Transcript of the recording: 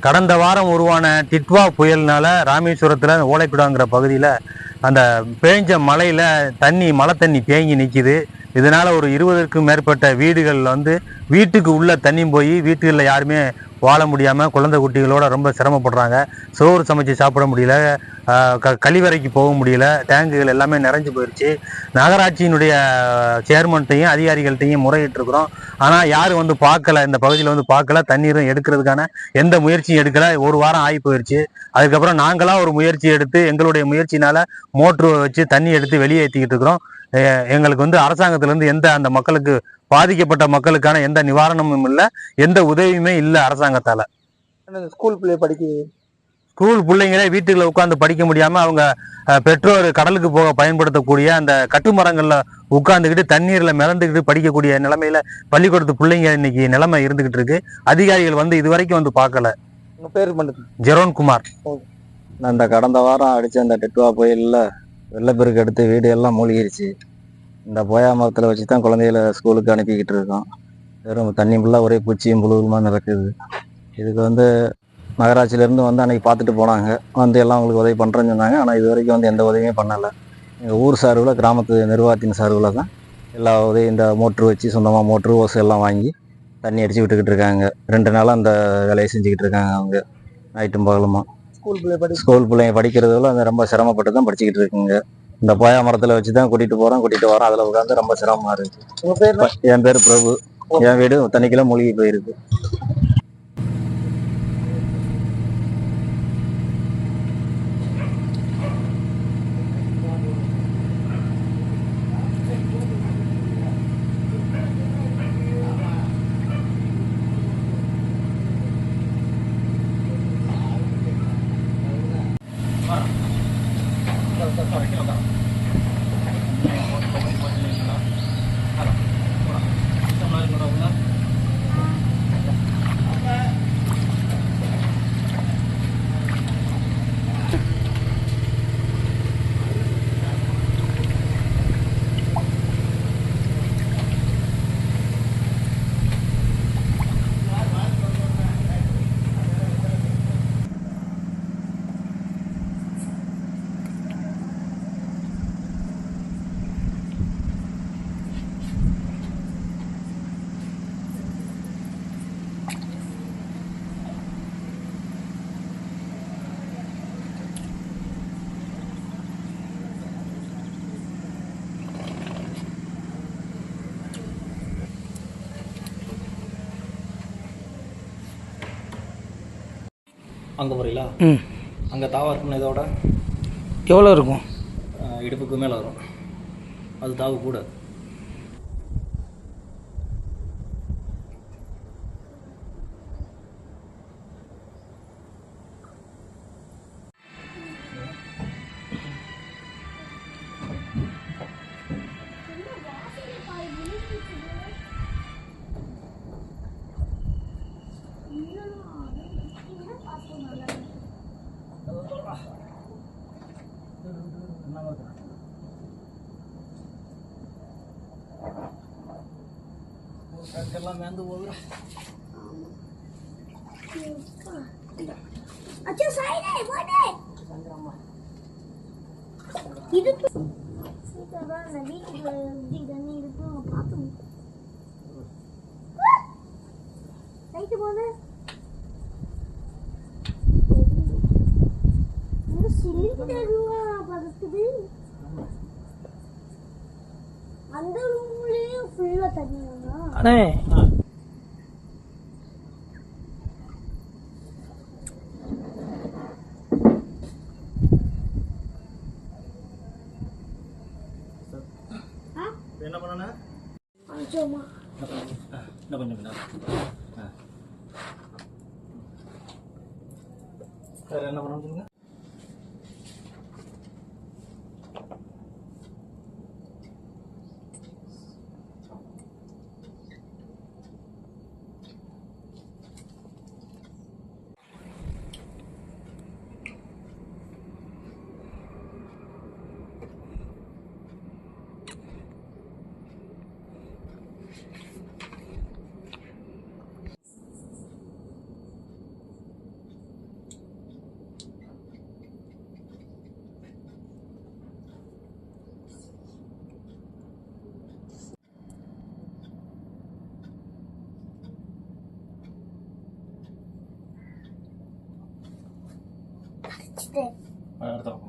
கடந்த வாரம் உருவான டிட்வா புயல்னால ராமேஸ்வரத்தில் ஓலைக்குடாங்கிற பகுதியில் அந்த பேஞ்ச மலையில் தண்ணி மழை தண்ணி தேங்கி நிற்கிது இதனால் ஒரு இருபதுக்கும் மேற்பட்ட வீடுகளில் வந்து வீட்டுக்கு உள்ளே தண்ணி போய் வீட்டுகளில் யாருமே வாழ முடியாமல் குழந்தை குட்டிகளோட ரொம்ப சிரமப்படுறாங்க. சோறு சமைச்சு சாப்பிட முடியல. க கழிவறைக்கு போக முடியல. டேங்குகள் எல்லாமே நிறைஞ்சு போயிடுச்சு நகராட்சியினுடைய சேர்மன்ட்டையும் அதிகாரிகள்ட்டையும் முறையிட்டிருக்கிறோம். ஆனால் யாரும் வந்து பார்க்கல இந்த பகுதியில் வந்து பார்க்கல. தண்ணீரும் எடுக்கிறதுக்கான எந்த முயற்சியும் எடுக்கல. ஒரு வாரம் ஆகி போயிடுச்சு அதுக்கப்புறம் நாங்களாம் ஒரு முயற்சி எடுத்து எங்களுடைய முயற்சினால் மோட்ரு வச்சு தண்ணி எடுத்து வெளியே ஏற்றிக்கிட்டு இருக்கிறோம். எங்களுக்கு வந்து அரசாங்கத்திலேருந்து எந்த அந்த மக்களுக்கு பாதிக்கப்பட்ட மக்களுக்கான எந்த நிவாரணமும் இல்லை எந்த உதவியுமே இல்லை அரசாங்கத்தால். ஸ்கூல் பிள்ளை படிக்குது ஸ்கூல் பிள்ளைங்களே வீட்டுக்குள்ள உட்காந்து படிக்க முடியாம அவங்க பெற்றோர் கடலுக்கு போக பயன்படுத்தக்கூடிய அந்த கட்டுமரங்கள்ல உட்காந்துக்கிட்டு தண்ணீர்ல மிதந்துக்கிட்டு படிக்கக்கூடிய நிலைமையில பள்ளிக்கூடத்து பிள்ளைங்க இன்னைக்கு நிலைமை இருந்துகிட்டு இருக்கு. அதிகாரிகள் வந்து இதுவரைக்கும் வந்து பார்க்கல. பேர் பண்ணுது ஜெரோன் குமார் நான் இந்த கடந்த வாரம் அடித்த அந்த டெட்டுவா புயலில் வெள்ளப்பெருக்கு எடுத்து வீடு எல்லாம் மூழ்கிருச்சு. இந்த போயா மரத்தில் வச்சு தான் குழந்தைகளை ஸ்கூலுக்கு அனுப்பிக்கிட்டு இருக்கோம். வெறும் தண்ணி ஃபுல்லாக ஒரே பூச்சியும் புழுவுமா நடக்குது. இதுக்கு வந்து நகராட்சியிலேருந்து வந்து அன்றைக்கி பார்த்துட்டு போனாங்க. வந்து எல்லாம் உங்களுக்கு உதவி பண்ணுறேன்னு சொன்னாங்க. ஆனால் இது வரைக்கும் வந்து எந்த உதவியுமே பண்ணலை. எங்கள் ஊர் சார்பில் கிராமத்து நிர்வாகத்தின் சார்பில் தான் எல்லா உதவி இந்த மோட்ரு வச்சு சொந்தமாக மோட்ரு ஓசு எல்லாம் வாங்கி தண்ணி அடிச்சு விட்டுக்கிட்டு இருக்காங்க. ரெண்டு நாளாக அந்த வேலையை செஞ்சுக்கிட்டு இருக்காங்க அவங்க. நைட்டும் பகலுமா. ஸ்கூல் பிள்ளை படி ஸ்கூல் பிள்ளைங்க படிக்கிறதுல அந்த ரொம்ப சிரமப்பட்டு தான் படிச்சுக்கிட்டு இருக்குங்க. இந்த போயா மரத்துல வச்சு தான் கூட்டிட்டு போறோம் கூட்டிட்டு வரோம் அதுல உட்காந்து ரொம்ப சிரமமா இருக்கு. உங்க பேர் என்ன? என் பேர் பிரபு. என் வீடு தண்ணிக்குள்ள மூழ்கி போயிருக்கு. 啊，要要到要到。要到 அங்கே போகிறீங்களா ம். அங்கே தாவா இருக்குன்னு இதோட? எவ்வளோ இருக்கும்? இடுப்புக்கு மேலே வரும். அது தாவு கூட. எல்லாம் மேந்து போகுது அச்சா சைடே போடே இது சீக்கிரம் வீட்டுக்கு இப்படி தண்ணி இருக்கு ரைட்டு போது ரூம்லயும் ஃபுல்லா தண்ணி வருதா அண்ணே என்ன பண்ணன கொஞ்சமா என்ன கொஞ்சம் பின்ன して。あれだも